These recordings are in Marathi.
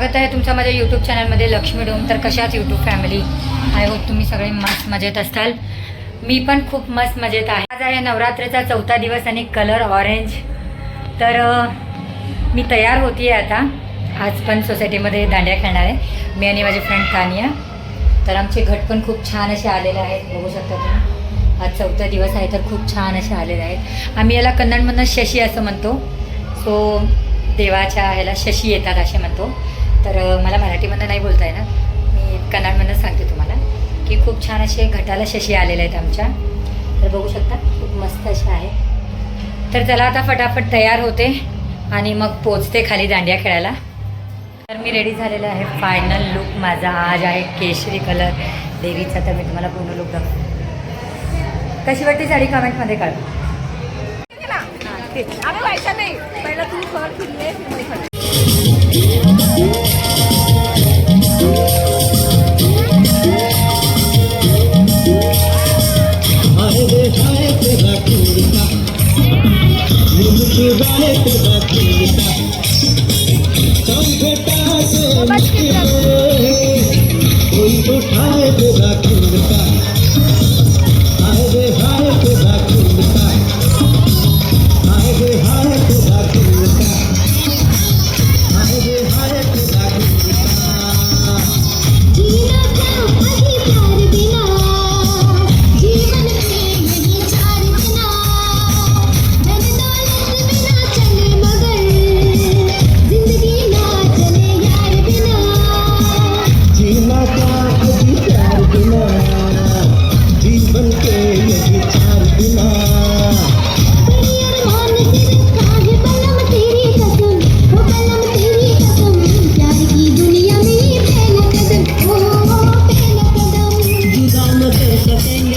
आहे तुमचं माझ्या यूट्यूब चॅनलमध्ये लक्ष्मी डोम. तर कशाच यूट्यूब फॅमिली आय होप तुम्ही सगळे मस्त मजेत असताल. मी पण खूप मस्त मजेत आहे. आज आहे नवरात्रीचा चौथा दिवस आणि कलर ऑरेंज तर मी तयार होती आहे आता. आज पण सोसायटीमध्ये दांड्या खेळणार आहे. मी आणि माझी फ्रेंड तानिया तर आमचे घट पण खूप छान असे आलेले आहेत. बघू शकता तुम्ही. आज चौथा दिवस आहे तर खूप छान असे आलेले आहेत. आम्ही याला कन्नडमधनं शशी असं म्हणतो. सो देवाच्या ह्याला शशी येतात असे म्हणतो. तर मला मराठीमधनं नाही बोलता येणार मी कन्नडमधनं सांगते तुम्हाला की खूप छान असे घटाला शशी आलेले आहेत आमच्या. तर बघू शकता खूप मस्त असे आहे तर चला आता फटाफट तयार होते आणि मग पोचते खाली दांडिया खेळायला. तर मी रेडी झालेलं आहे. फायनल लुक माझा आज आहे केशरी कलर देवीचा तर मी तुम्हाला पूर्ण लुक दाखव कशी वाटते साडी कमेंटमध्ये काढ कोई उठाए तेरा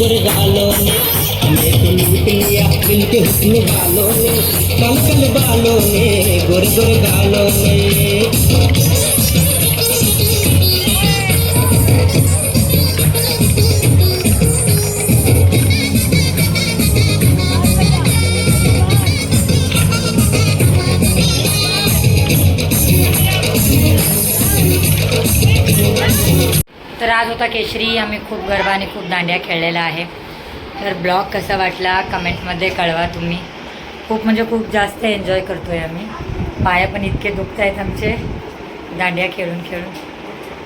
नजर गोरे गालों ने हमें तो लूट लिया मिलके हुस्न वालों ने कल कल बालों ने गुर गुर गालों ने तर आज होता केशरी. आम्ही खूप गरबा आणि खूप दांड्या खेळलेला आहे. तर ब्लॉग कसा वाटला कमेंटमध्ये कळवा तुम्ही. खूप म्हणजे खूप जास्त एन्जॉय करतो आहे आम्ही. पाया पण इतके दुखत आहेत आमचे. दांड्या खेळून खेळून.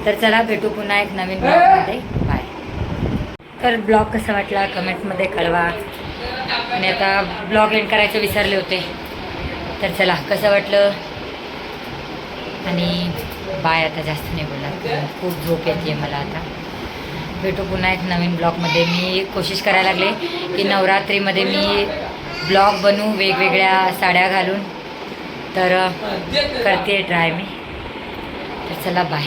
तर चला भेटू पुन्हा एक नवीन ब्लॉगमध्ये. बाय तर ब्लॉग कसा वाटला कमेंटमध्ये कळवा. आणि आता ब्लॉग एंड करायचं विसरले होते. तर चला कसं वाटलं? आणि बाय आता जास्त नाही बोलणार खूप झोप येते मला आता. भेटू पुन्हा एक नवीन ब्लॉगमध्ये. मी कोशिश करायला लागले की नवरात्रीमध्ये मी ब्लॉग बनवू वेगवेगळ्या साड्या घालून. तर करते ट्राय मी. तर चला बाय.